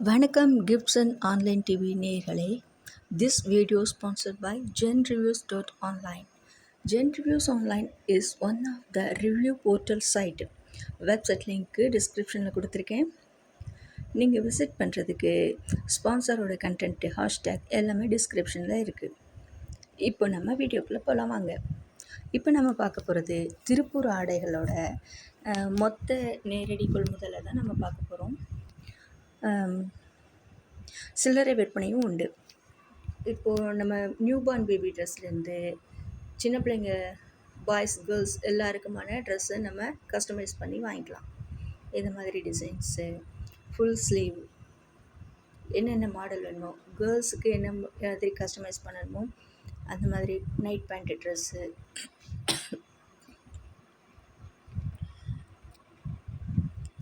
வணக்கம் Gibson and online TV நேர்களே this video sponsored by Zen reviews dot online Zen reviews online is one of the review portal site website link டிஸ்கிரிப்ஷனில் கொடுத்துருக்கேன். நீங்கள் visit பண்ணுறதுக்கு ஸ்பான்சரோட content hashtag எல்லாமே டிஸ்கிரிப்ஷனில் இருக்குது இப்போ நம்ம வீடியோக்குள்ளே போகலாம் வாங்க. இப்போ நம்ம பார்க்க போகிறது திருப்பூர் ஆடைகளோட மொத்த நேரடி கொள்முதலை தான் நம்ம பார்க்க போகிறோம் சில்லறை விற்பனையும் உண்டு. இப்போது நம்ம நியூ பார்ன் பேபி ட்ரெஸ்லேருந்து சின்ன பிள்ளைங்க பாய்ஸ் கேர்ள்ஸ் எல்லாருக்குமான ட்ரெஸ்ஸை நம்ம கஸ்டமைஸ் பண்ணி வாங்கிக்கலாம். இந்த மாதிரி டிசைன்ஸு ஃபுல் ஸ்லீவ் என்னென்ன மாடல் வேணுமோ? கேர்ள்ஸுக்கு என்ன மாதிரி கஸ்டமைஸ் பண்ணணுமோ? அந்த மாதிரி நைட் பேண்ட்டு ட்ரெஸ்ஸு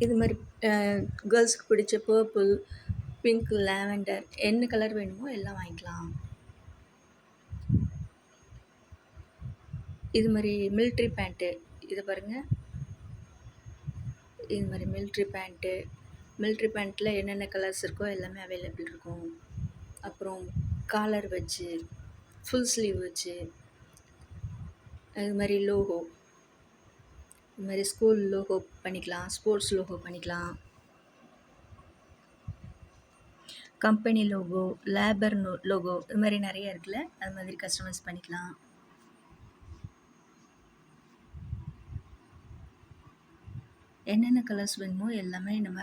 இது மாதிரி கேர்ள்ஸுக்கு பிடிச்ச பர்பிள் பிங்க் லாவெண்டர் என்ன கலர் வேணுமோ எல்லாம் வாங்கிக்கலாம். இது மாதிரி மில்ட்ரி பேண்ட்டு இதை பாருங்கள் இது மாதிரி மில்ட்ரி பேண்ட்டு மில்ட்ரி பேண்ட்டில் என்னென்ன கலர்ஸ் இருக்கோ எல்லாமே அவைலபிள் இருக்கும். அப்புறம் காலர் வச்சு ஃபுல் ஸ்லீவ் வச்சு இது மாதிரி லோகோ இது மாதிரி ஸ்கூல் லோகோ பண்ணிக்கலாம் ஸ்போர்ட்ஸ் லோகோ பண்ணிக்கலாம். கம்பெனி லோகோ லேபர் லோகோ இது மாதிரி நிறைய இருக்குல்ல அது மாதிரி கஸ்டமைஸ் பண்ணிக்கலாம். என்னென்ன கலர்ஸ் வேணுமோ எல்லாமே நம்ம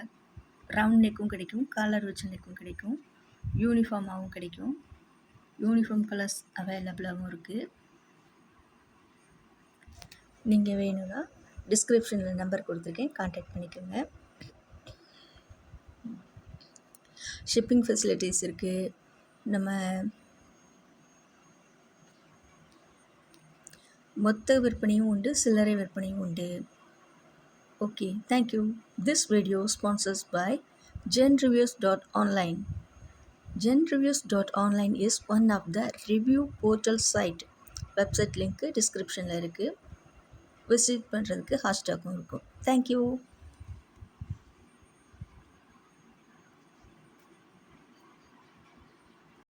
ரவுண்ட் நெக்கும் கிடைக்கும் காலர் வச்ச நெக்கும் கிடைக்கும் யூனிஃபார்மாகவும் கிடைக்கும். யூனிஃபார்ம் கலர்ஸ் அவைலபிளாகவும் இருக்குது நீங்கள் வேணும்னா டிஸ்கிரிப்ஷனில் நம்பர் கொடுத்துருக்கேன். காண்டாக்ட் பண்ணிக்கோங்க. ஷிப்பிங் ஃபெசிலிட்டிஸ் இருக்குது நம்ம மொத்த விற்பனையும் உண்டு சில்லறை விற்பனையும் உண்டு. Okay thank you this video sponsors by Zen reviews dot online Zen reviews dot online is one of the review portal site website link டிஸ்கிரிப்ஷனில் இருக்குது விசிட் பண்ணுறதுக்கு ஹேஷ்டாகும் இருக்கும். தேங்க்யூ